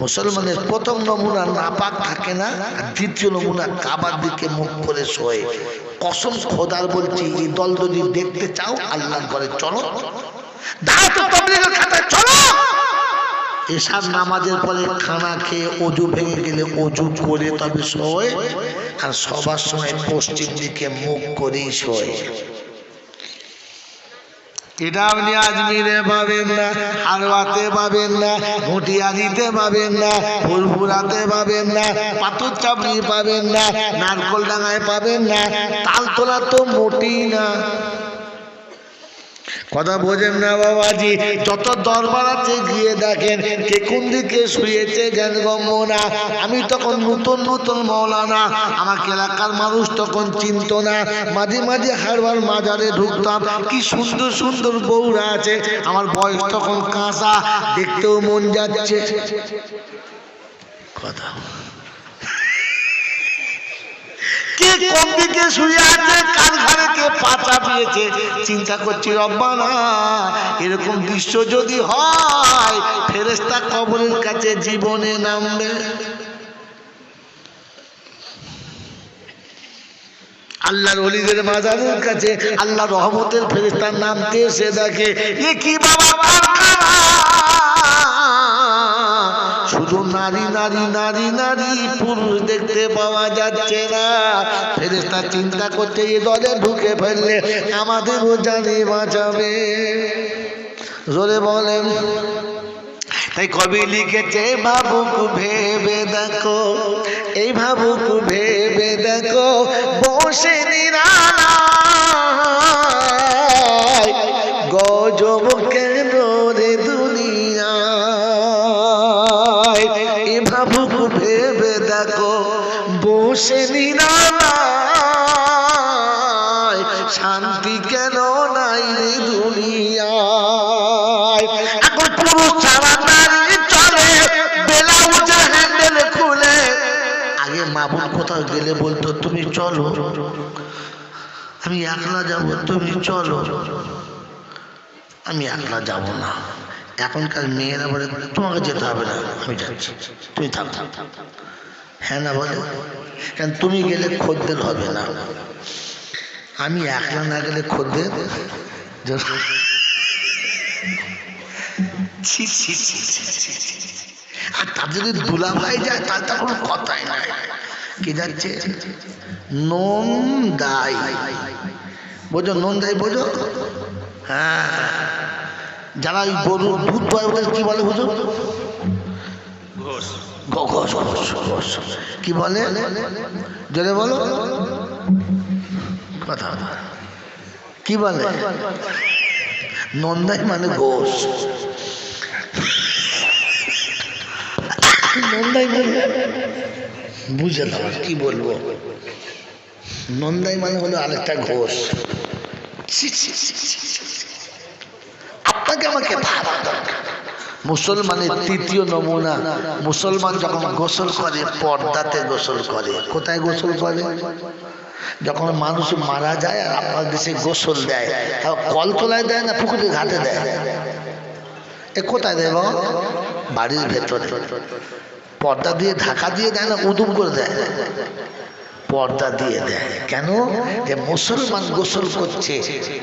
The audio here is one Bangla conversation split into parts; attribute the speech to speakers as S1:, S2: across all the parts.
S1: মুসলমানের প্রথম নমুনা নাপাক থাকে না দ্বিতীয় নমুনা কাবার দিকে মুখ করে শোয়ে। কসম খোদার বলছি, এই দল যদি দেখতে চাও, আল্লাহর ঘরে চলো। চলো! এসার নামাজের পরে খানা খেয়ে অজু ভেঙে গেলে অজু করে তবে শোয়, আর সবার সময় পশ্চিম দিকে মুখ করেই শোয়। এটা আপনি আজমিরে পাবেন না হারওয়াতে পাবেন না ঘুটিয়ারিতে পাবেন না ফুলপুরাতে পাবেন না, পাথর চাপড়ি পাবেন না, নারকল ডাঙায় পাবেন না, তালতলা তো মোটেই না। কথা বোঝেন না বাবাজি, যত দরবার আছে গিয়ে দেখেন কে কোন দিকে শুয়েছে জ্ঞান গম্য না আমি তখন নতুন নতুন মৌলানা আমাকে এলাকার মানুষ তখন চিনত না। মাঝে মাঝে হারবার মাজারে ঢুকতাম, কি সুন্দর সুন্দর বউরা আছে, আমার বয়স তখন কাঁচা, দেখতেও মন যাচ্ছে। কথা। কে কোন দিকে শুয়ে আছে? কার কে পাতা পেয়েছে চিন্তা করছি, রব্বানা, এরকম দৃশ্য যদি হয় ফেরেস্তা কবরের কাছে জীবনে নামবে। আল্লাহর অলিদের মাজারের কাছে আল্লাহ রহমতের ফেরেস্তার নামতে এসে দেখে, এ কি বাবা কারখানা শুধু নারী নারী নারী নারী, পুরুষ দেখতে পাওয়া যাচ্ছে না। ফেরেস্তা চিন্তা করছে, এ দলে ঢুকে ফেললে আমাদেরও জানে বাঁচাবে। জোরে বলেন। তাই কবি লিখেছে, ভাবুক ভেবে দেখো, এই ভাবুক ভেবে দেখো, বসে নিরালায় শান্তি কেন নাই রে দুনিয়ায়? এখন পুরুষ নারী চলে ব্লাউজ হ্যান্ডেল খুলে। আগে মা কোথাও গেলে বলতো, তুমি চলো। আমি একলা যাব, তুমি চলো। আমি একলা যাব না। এখনকার মেয়েরা বলে, তোমাকে যেতে হবে না, আমি যাচ্ছি। তুমি থাক থাক হ্যাঁ না বলে? কেন তুমি গেলে খদ্দের হবে না। আমি একলা না গেলে খদ্দের। আর তার যদি দুলা ভাই যায়, তার তো কোনো কথাই নাই। কি যাচ্ছে? নন্দাই। বোঝো নন্দাই বোঝো? হ্যাঁ। যারা ওই গরুর দুধ পায় বলে কি বলে বুঝো। কি বলে? জোরে বলো। কথা কি বলে? নন্দাই মানে ঘোষ। নন্দাই মানে বুঝলাম আর কি বলব? নন্দাই মানে হলো আরেকটা ঘোষ। আপনাকে আমাকে ভাবা দরকার। মুসলমানের তৃতীয় নমুনা, মুসলমান যখন গোসল করে, পর্দাতে গোসল করে। কোথায় গোসল করে? যখন মানুষ মারা যায় আর আপনার দেশে গোসল দেয়, তাও কলতলায় দেয় না পুকুরের ঘাটে দেয়? এ কোথায় দেয় বাবা? বাড়ির ভেতরে। পর্দা দিয়ে ঢাকা দিয়ে দেয় না, উদুম করে দেয়? পর্দা দিয়ে দেয়। কেন? যে মুসলমান গোসল করছে,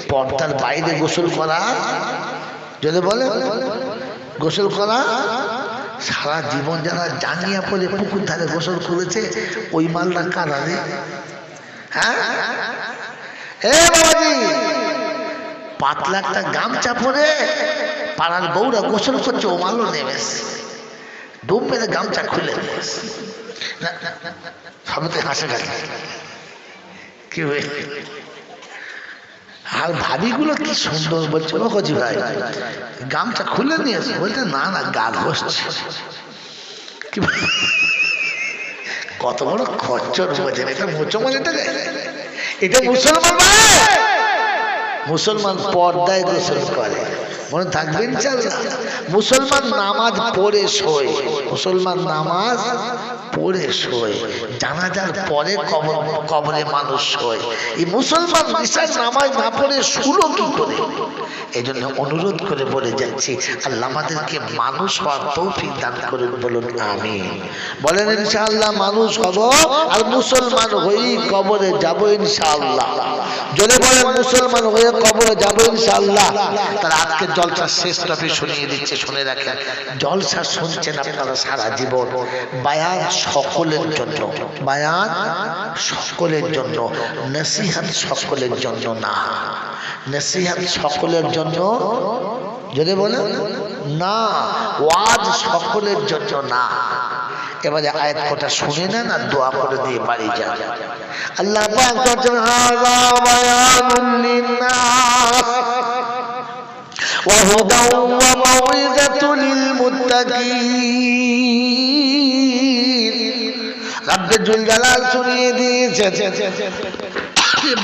S1: পর্দার বাইরে গোসল করা, যদি বলে গোসল করা সারা জীবন যারা জানিয়া পড়ে পুকুর ধারে গোসল করেছে ওই মালটা কারা রে হ্যাঁ পাতলা একটা গামছা পরে পাড়ার বউরা গোসল করছে ও মালও নেমেছে ডুব মেরে গামছা খুলে নিয়েছে সবতে হাসে খালি কি হয়েছে আর ভাবিগুলো কি সুন্দর বলছে? ও কচি ভাই গামটা খুলে নিয়েছে। বলতে না না, গা বল- কত বড় খরচর বোঝেন এটা মুসলমান এটা এটা মুসলমান মুসলমান পর্দায় গোসল করে। মনে থাকবেন ইনশাআল্লাহ মুসলমান নামাজ পড়ে শোয়। মুসলমান নামাজ পড়ে শোয়। জানাজার পরে কবর কবরে মানুষ শোয়। এই মুসলমান নিশার নামাজ না পড়ে শুলো কি করে? এই জন্য অনুরোধ করে বলে যাচ্ছি আল্লাহ আমাদেরকে মানুষ হওয়ার তৌফিক দান করুন বলুন আমি বলেন ইনশাআল্লাহ মানুষ হব আর মুসলমান হয়েই কবরে যাব ইনশাআল্লাহ। যদি বলেন মুসলমান হয়ে কবরে যাব ইনশাআল্লাহ। তার আজকে জলসা শেষ টপি শুনিয়ে দিচ্ছে, শুনে রাখেন। জলসা শুনছেন আপনারা সারা জীবন। বায়ান সকলের জন্য বায়ান সকলের জন্য, নসিহাত সকলের জন্য না। নসিহাত সকলের জন্য, যদি বলেন, না, ওয়াজ সকলের জন্য না। এবারে আয়াত কথা শুনে নেন আর দোয়া করে দিয়ে বাড়ি যান। আল্লাহ পাক বলছেন, হাযা বায়ানুন লিন্নাস। وهدى وموعظة للمتقين رب الجلال শুনিয়ে দিয়েছে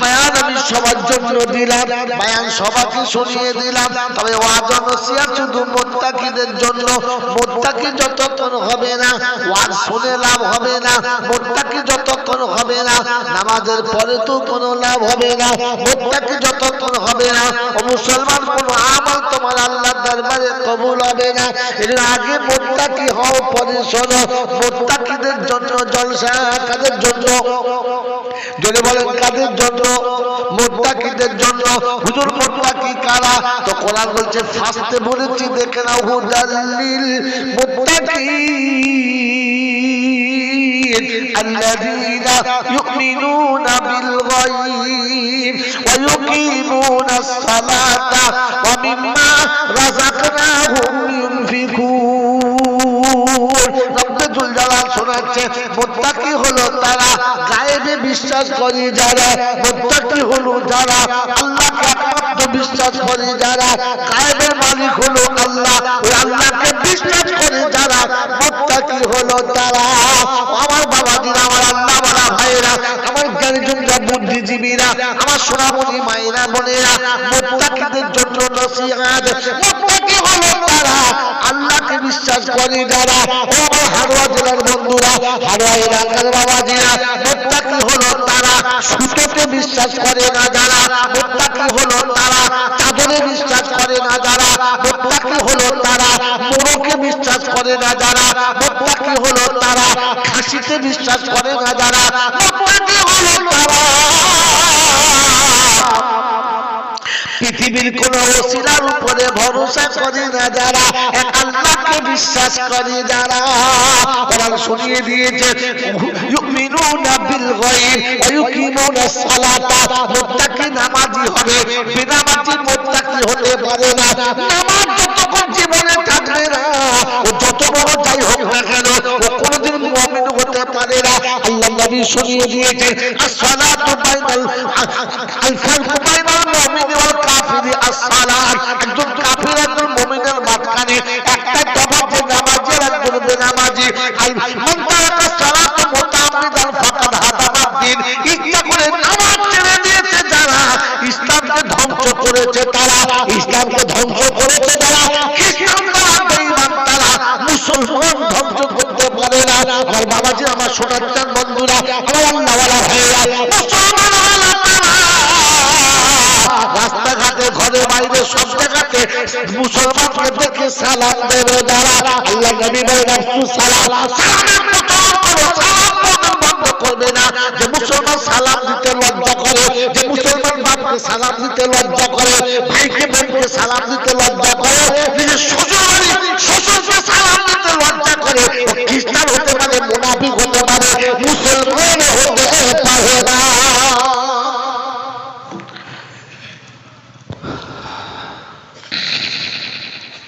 S1: বায়ান আমি সবার জন্য দিলাম বায়ান সবাইকে শুনিয়ে দিলাম তবে ওয়াজ নসিহত শুধু মোত্তাকিদের জন্য মোত্তাকি যতক্ষণ হবে না ওয়াজ শুনে লাভ হবে না মোত্তাকি যতক্ষণ হবে না নামাজের পরে তো কোনো লাভ হবে না মোত্তাকি যতক্ষণ হবে না ও মুসলমান কোনো এর আগে মোত্তাকি হও পরে শোনো মোত্তাকিদের জন্য জলসা কাদের জন্য যদি বলেন কাদের জন্য মোত্তাকিদের জন্য হুজুর মোত্তাকি কারা তো কোরআন বলছে ফাস্টে বলেছি দেখে নাও হুদাল্লিল মুত্তাকিন الذين يؤمنون بالغيب ويقيمون الصلاة ومما رزقناهم ينفقون রব্বুল জালাল শোনাচ্ছে মুত্তাকি হলো তারা গায়েবে বিশ্বাস করে যারা মুত্তাকি হলো যারা আল্লাহকে একমাত্র বিশ্বাস করে যারা গায়েবের মালিক হলো আল্লাহ ওই আল্লাহকে বিশ্বাস করে যারা মুত্তাকি হলো তারা আমার বাবাজিরা আমার আল্লাহ বলা ভাইরা আমার জ্ঞানীজনরা বুদ্ধিজীবীরা, আমার সোনামণি মায়েরা, বোনেরা, মুত্তাকিদের জন্য নসিহাত, মুত্তাকি হলো তারা, আল্লাহকে বিশ্বাস করে যারা। ও আমার হারোয়া জেলার বন্ধুরা হারোয়া এলাকার বাবাজিরা, মোত্তাকি হলো তারা সুতোকে বিশ্বাস করে না যারা, মোত্তাকি হলো তারা, চাদরে বিশ্বাস করে না যারা, মোত্তাকি হলো তারা মোড়কে বিশ্বাস করে না যারা? মোত্তাকি হলো তারা। খাসিতে বিশ্বাস করে না যারা? মোত্তাকি হলো তারা। পৃথিবীর কোন ওসিলার উপরে ভরসা করে না যারা? এক আল্লাহকে বিশ্বাস করে যারা? কোরআন শুনিয়ে দিয়েছে, ইউমিনুনা বিল গায়ব ওয়া ইউকিমুনা সালাতা। মুত্তাকি নামাজি হবে। বেনামাজি মুত্তাকি হতে পারে না। নামাজ যতক্ষণ জীবনে থাকবে নবী শুনিয়ে দিয়েছে as-সালাত একজন কাফির, একজন মুমিনের মাঝখানে একটা যে একজন বেনামাজি। আল ফাকাদ ইচ্ছা করে নামাজ ছেড়ে দিয়েছে যারা। ইসলামকে ধ্বংস করেছে তারা। ইসলামকে ধ্বংস করেছে যারা। খ্রিস্টান তারা, বেঈমান তারা। মুসলমান ধ্বংস করতে পারে না। আমার বাবাজি আমার শোনাচ্ছেন বন্ধুরা, আমার আল্লাহওয়ালা তারা রাস্তাঘাটে, ঘরে বাইরে সব জায়গাতে মুসলমানকে দেখে সালাম দেবে যারা। আল্লাহ নবী বলে রাসূল সালাম, সালামের প্রচার করো সালাম প্রদান বন্ধ করবে না। যে মুসলমান সালাম দিতে লজ্জা করে, যে মুসলমান বাপকে সালাম দিতে লজ্জা করে, ভাইকে বোনকে সালাম দিতে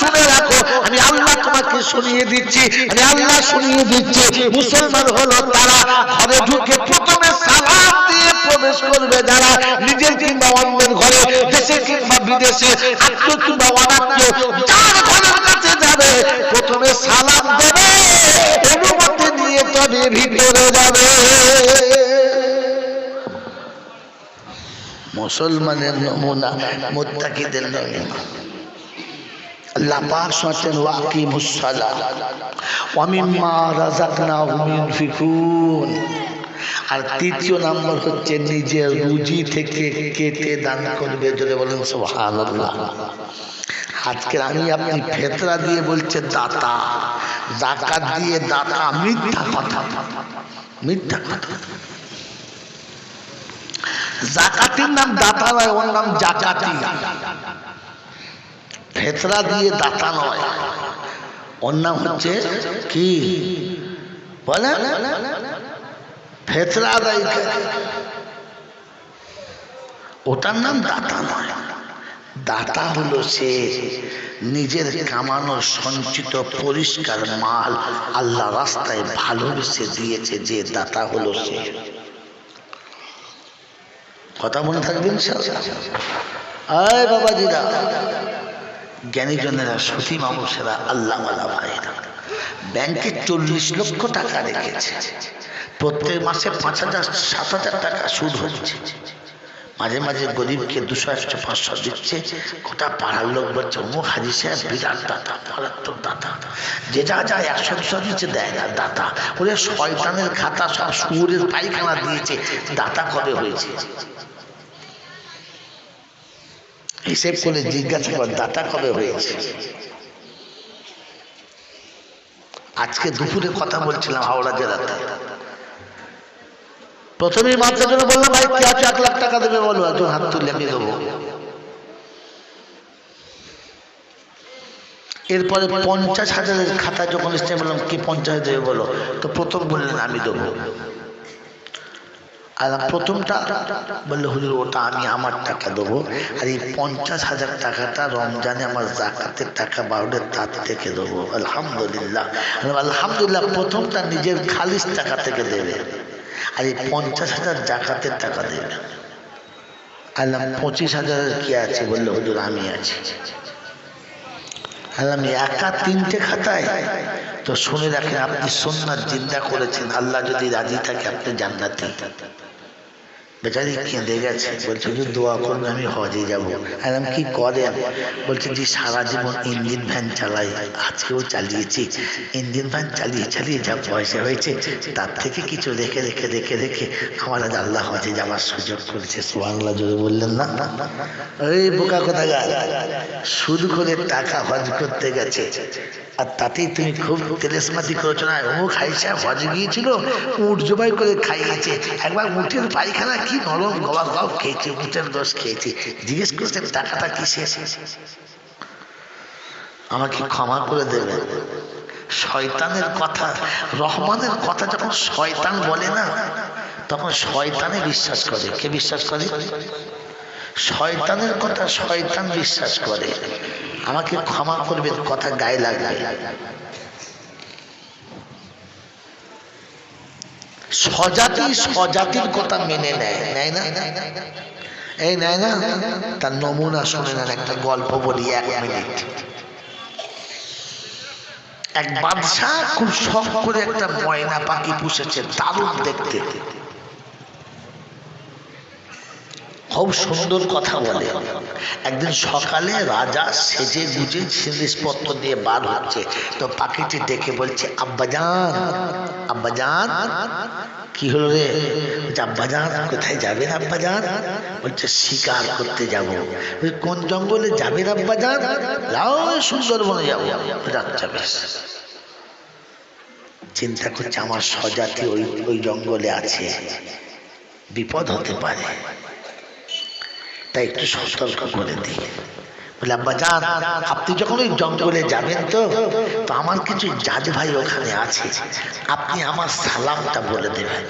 S1: শুনে রাখো, আমি আল্লাহ তোমাকে শুনিয়ে দিচ্ছি, আমি আল্লাহ শুনিয়ে দিচ্ছি, মুসলমান হলো তারা ঘরে ঢুকে প্রথমে সালাম দিয়ে প্রবেশ করবে, যারা নিজের কিংবা অন্যের ঘরে, দেশে কিংবা বিদেশে, আত্মীয় কিংবা অনাত্মীয়, যার ঘরের কাছে যাবে, প্রথমে সালাম দেবে, অনুমতি নিয়ে তবে ভিতরে যাবে। মুসলমানের নমুনা মোত্তাকিদের নমুনা। আল্লাহ পাক শুনছেন ওয়াকিমুস সালাহ ওয়া মিম্মা রাযাকনাহুম ইউনফিকুন আর তৃতীয় নাম্বার হচ্ছে, নিজের রুজি থেকে কেটে দান করবে, জোরে বলেন, সুবহানাল্লাহ। আজকে আমি আপনি ফেতরা দিয়ে বলছে, দাতা। জাকাত দিয়ে দাতা, মিথ্যা কথা। মিথ্যা কথা। জাকাতির নাম দাতা নয়, ওর নাম জাকাতি ফেতরা দিয়ে দাতা নয়। ওর নাম হচ্ছে কি? বলে? ফেতরা করে। ওটার নাম দাতা নয়। দাতা হলো সে নিজের কামানোর সঞ্চিত, পরিষ্কার মাল আল্লাহ রাস্তায় ভালোবেসে দিয়েছে, যে দাতা হলো সে। কথা মনে থাকবেন আয় বাবাজিরা। জ্ঞানীজনেরা সতী মানুষেরা আল্লাহ ভাইরা ব্যাংকে চল্লিশ লক্ষ টাকা রেখেছে। প্রত্যেক মাসে পাঁচ হাজার, সাত হাজার টাকা সুদ হচ্ছে। মাঝে মাঝে গরিবকে দুশো, একশো, পাঁচশো দিচ্ছে। গোটা পাড়ার লোক বলছে, অমুক হাজি সাহেব, বিরাট দাতা, মারাত্মক দাতা। যে যা যা একশো, দুশো দিচ্ছে, দেয় না দাতা। ওরে শয়তানের খাতা সব সুরের পায়খানা দিয়েছে। দাতা কবে হয়েছে? হিসেব করে জিজ্ঞাসা কর। দাতা কবে হয়েছে আজকে দুপুরে কথা বলছিলাম হাওড়া জেলাতে। প্রথমেই মাত্র জন্য বললাম ভাই কি আছে? এক লাখ টাকা দেবে বলো একজন হাত তুলে আমি দেবো। এরপরে পঞ্চাশ হাজারের খাতা যখন এসছে বললাম কি পঞ্চাশ হাজার দেবে বলো? তো প্রথম বললেন আমি দেবো। আর প্রথমটা বলল, হুজুর, ওটা আমি আমার টাকা দেবো। আর এই পঞ্চাশ হাজার টাকাটা রমজানে আমার জাকাতের টাকা বারোটা তার থেকে দেবো। আলহামদুলিল্লাহ। আলহামদুলিল্লাহ, প্রথমটা নিজের খালিস টাকা থেকে দেবে। আর এই পঞ্চাশ হাজার জাকাতের টাকা দেবে। আল্লাহ, পঁচিশ হাজারের কি আছে? বলল, হুজুর, আমি আছি। আল্লাহ একা তিনটে খাতায়? তো শুনে রাখেন, আপনি সোননাথ জিন্দা করেছেন। আল্লাহ যদি রাজি থাকে, আপনি জান্নাতে। বেচারি কেঁদে গেছে। বলছে যে দোয়া করবে আমি হজে যাব। আলাম কি করেন? বলছে যে সারা জীবন ইঞ্জিন ভ্যান চালাই, আজকেও চালিয়েছি। ইঞ্জিন ভ্যান চালিয়ে চালিয়ে যা পয়সা হয়েছে, তার থেকে কিছু রেখে রেখে রেখে রেখে আমার আজ আল্লাহ হজে যাওয়ার সুযোগ করেছে। বাংলা জোরে বললেন না? ওই বোকা কথা সুদ করে টাকা হজ করতে গেছে। আর তাতেই তুমি খুব তেলেসমাতি করেছ না ও খাইছে, হজ গিয়েছিল উঠ জবাই করে খাইয়েছে। একবার উঠের পায়খানা কি নরম গবা গব খেয়েছে উঠের দোষ খেয়েছে। জিজ্ঞেস করছেন টাকাটা কি শেষ আমাকে ক্ষমা করে দেবে। শয়তানের কথা, রহমানের কথা যখন শয়তান বলে না, তখন শয়তানে বিশ্বাস করে। কে বিশ্বাস করে? শয়তানের কথা শয়তান বিশ্বাস করে। আমাকে ক্ষমা করবে কথা গায়ে লাগবে। স্বজাতি স্বজাতির কথা মেনে নেয় নেয় না? এই নেয় না? তার নমুনা শুনে নেন, একটা গল্প বলি, এক মিনিট। এক বাদশাহ খুব শখ করে একটা ময়না পাখি পুষেছে, দারুণ দেখতে। খুব সুন্দর কথা বলে। একদিন সকালে রাজা সেজে গুজে জিনিসপত্র দিয়ে বার হচ্ছে। তো পাখিটি ডেকে বলছে আব্বাজান আব্বাজান কি হলো রে? আব্বাজান কোথায় যাবেন আব্বাজান বলছে, শিকার করতে যাব। কোন জঙ্গলে যাবেন আব্বাজান লাও, সুন্দরবনে যাব। আচ্ছা বেশ। চিন্তা করছে, আমার স্বজাতি ওই ওই জঙ্গলে আছে। বিপদ হতে পারে। তাই একটু সতর্ক করে দিই বলে, আব্বা যান, আপনি যখন ওই জঙ্গলে যাবেন তো তো আমার কিছু জাজ ভাই ওখানে আছে। আপনি আমার সালামটা বলে দেবেন।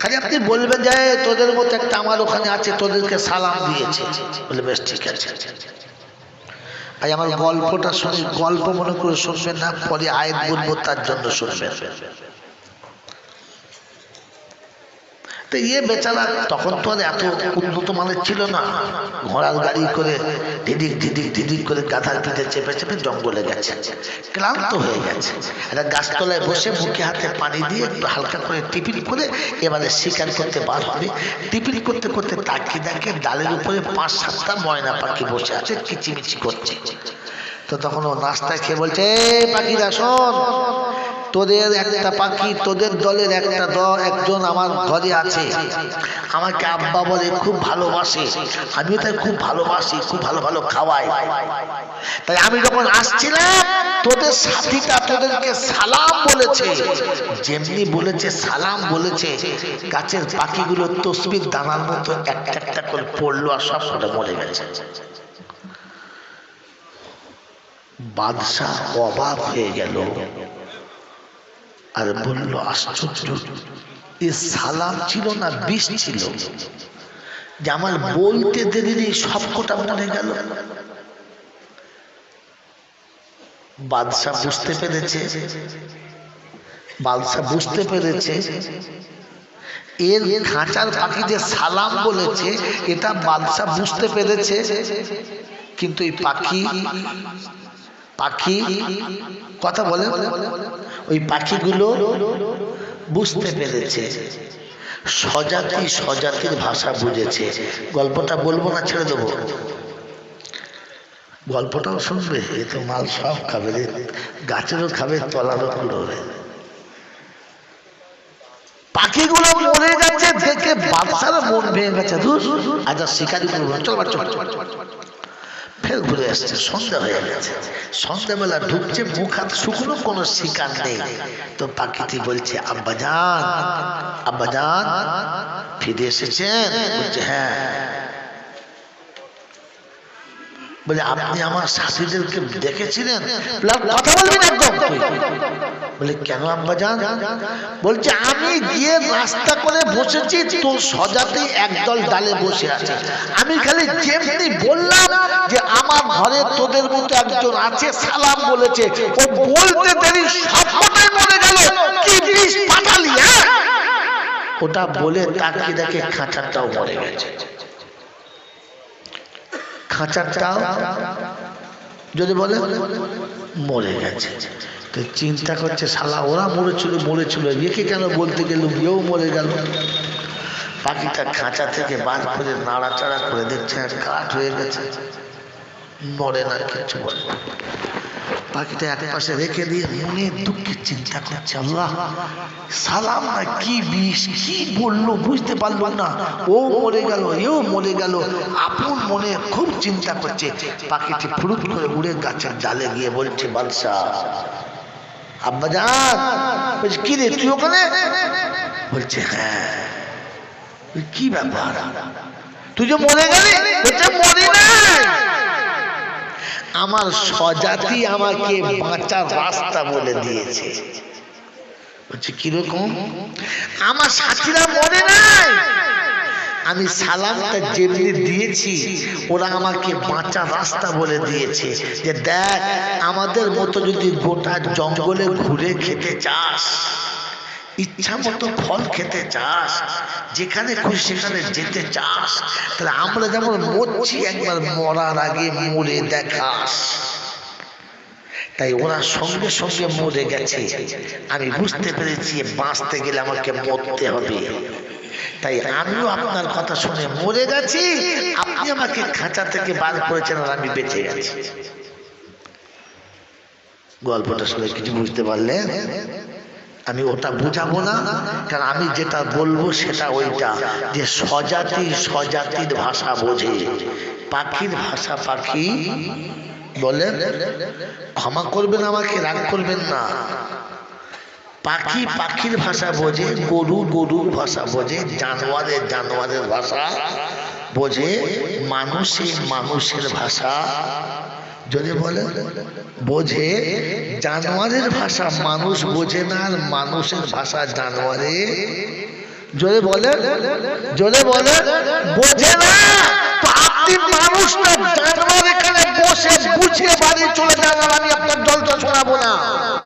S1: খালি আপনি বলবেন যে তোদের মতো একটা আমার ওখানে আছে, তোদেরকে সালাম দিয়েছে। বলে, বেশ, ঠিক আছে। আজ আমার গল্পটা শুনে, গল্প মনে করে শুনবেন না, পরে আয়াত বলব তার জন্য শুনবেন। তো ইয়ে বেচারা তখন তো আর এত উন্নত মানের ছিল না। ঘোড়ার গাড়ি করে ধিদিক ধিদিক ধিদিক করে গাধার পিঠে চেপে চেপে জঙ্গলে গেছে। ক্লান্ত হয়ে গেছে। একটা গাছতলায় বসে মুখে হাতে পানি দিয়ে একটু হালকা করে টিফিন করে এবারে শিকার করতে বার হবে টিফিন করতে করতে তাকিয়ে দেখে ডালের উপরে পাঁচ সাতটা ময়না পাখি বসে আছে, কিচিমিচি করছে। তো তখন ও নাস্তা খেয়ে বলছে, "এই পাখিরা, শোন তোদের একটা পাখি, তোদের দলের একটা দল একজন আমার ঘরে আছে। আমাকে আব্বা বলে, খুব ভালোবাসে। আমিও তাই খুব ভালোবাসি, খুব ভালো ভালো খাওয়াই। তাই আমি যখন আসছিলাম, তোদের সাথীটা তোদেরকে সালাম বলেছে। যেমনি বলেছে, সালাম বলেছে। গাছের পাখিগুলো তসবির দানার মতো একটা একটা করে পড়ল আর সব করে মরে গেছে। বাদশাহ অবাক হয়ে গেল। আর বলল আশ্চর্য এ সালাম ছিল না বিষ ছিল যে আমার বলতে দেরি সব কটা মরে গেল বাদশাহ বুঝতে পেরেছে বাদশাহ বুঝতে পেরেছে এর খাঁচার পাখি যে সালাম বলেছে এটা বাদশাহ বুঝতে পেরেছে কিন্তু এই পাখি পাখি কথা বলে ওই পাখিগুলো বুঝতে পেরেছে। স্বজাতি স্বজাতির ভাষা বুঝেছে। গল্পটা বলব না ছেড়ে দেবো? গল্পটাও শুনবে এ তো মাল সব খাবে গাছেরও খাবে তলারও কুড়োবে। পাখিগুলো মরে যাচ্ছে দেখে মন ভেঙে গেছে। ধুস আজ আর শিকারি করব চল, চল, চল, চল। ফের ঘুরে আসছে। সন্ধ্যা হয়ে গেছে। সন্ধ্যাবেলা ঢুকছে, মুখ হাত শুকনো, কোনো শিকার নেই। তো পাখিটি বলছে, আব্বা যান আব্বা যান, ফিরে এসেছেন? হ্যাঁ। বলে, আপনি আমার শাশুড়িদেরকে দেখেছিলেন? কথা বলবি না একদম। তুই?" বলে, কেন আব্বা যান বলছে, আমি গিয়ে রাস্তা করে বসেছি, তোর সজাতেই একদল ডালে বসে আছে। আমি খালি যেমনি বললাম যে, আমার ঘরে তোদের মতো একজন আছে, সালাম বলেছে। ও বলতে দেরি সব কথাই মনে গেল। কি বিষ পাঠালি হ্যাঁ? ওটা বলে তাকিয়ে দেখে খাঁচাটাও মরে গেছে। খাঁচাটাও, যদি বলে, মরে গেছে। তো চিন্তা করছে শালা, ওরা মরেছিল মরেছিল। একে কেন বলতে গেল এও মরে গেল। পাখিটা খাঁচা থেকে বার করে নাড়াচাড়া করে দেখছে, আর কাঠ হয়ে গেছে। মরে না কিছু বলে পাখিটা এক পাশে রেখে দিয়ে মনে দুঃখে চিন্তা করছে, আল্লাহ, সালাম না, কি বিষ, কি বলল বুঝতে পারল না। ও মরে গেল, এও মরে গেল। আপন মনে খুব চিন্তা করছে। পাখিটি ফুরুত করে উড়ে গাছের ডালে গিয়ে বলছে, বাদশাহ আব্বা যান। বলছে, কি রে, তুই ওখানে? বলছে হ্যাঁ। কি ব্যাপার? তুই যে মরে গেলি? বলছে, মরে নাই। আমার স্বজাতি আমাকে বাঁচার রাস্তা বলে দিয়েছে। বলছে, কীরকম? আমার সাথীরা মরে নাই। আমি সালামটা যেমনি দিয়েছি, ওরা আমাকে বাঁচার রাস্তা বলে দিয়েছে যে দেখ, আমাদের মতো যদি গোটা জঙ্গলে ঘুরে খেতে চাস, ইচ্ছা মতো ফল খেতে চাস, যেখানে খুশি সেখানে যেতে চাস, তাহলে আমরা যেমন মরছি, একবার মরার আগে মরে দেখাস। তাই ওরা সঙ্গে সঙ্গে মরে গেছে। আমি বুঝতে পেরেছি, বাঁচতে গেলে আমাকে মরতে হবে। তাই আমিও আপনার কথা শুনে মরে গেছি। আপনি আমাকে খাঁচা থেকে বার করেছেন আর আমি বেঁচে গেছি। গল্পটা শুনে কিছু বুঝতে পারলেন? আমি ওটা বুঝাবো না কারণ আমি যেটা বলব সেটা ওইটা যে স্বজাতি স্বজাতির ভাষা বোঝে। পাখির ভাষা পাখি বলেন ক্ষমা করবেন আমাকে রাগ করবেন না। পাখি পাখির ভাষা বোঝে, গরু গরুর ভাষা বোঝে, জানোয়ারের জানোয়ারের ভাষা বোঝে মানুষে মানুষের ভাষা যদি বলে, বোঝে, জানোয়ারের ভাষা মানুষ বোঝে না আর মানুষের ভাষা জানোয়ারে। জোরে বলে জোরে বলে, বোঝে না, তো আপনি মানুষটা জানোয়ার এখানে বসে বুঝে বাড়ি চলে যান আমি আপনার জলটা শোনাবো না।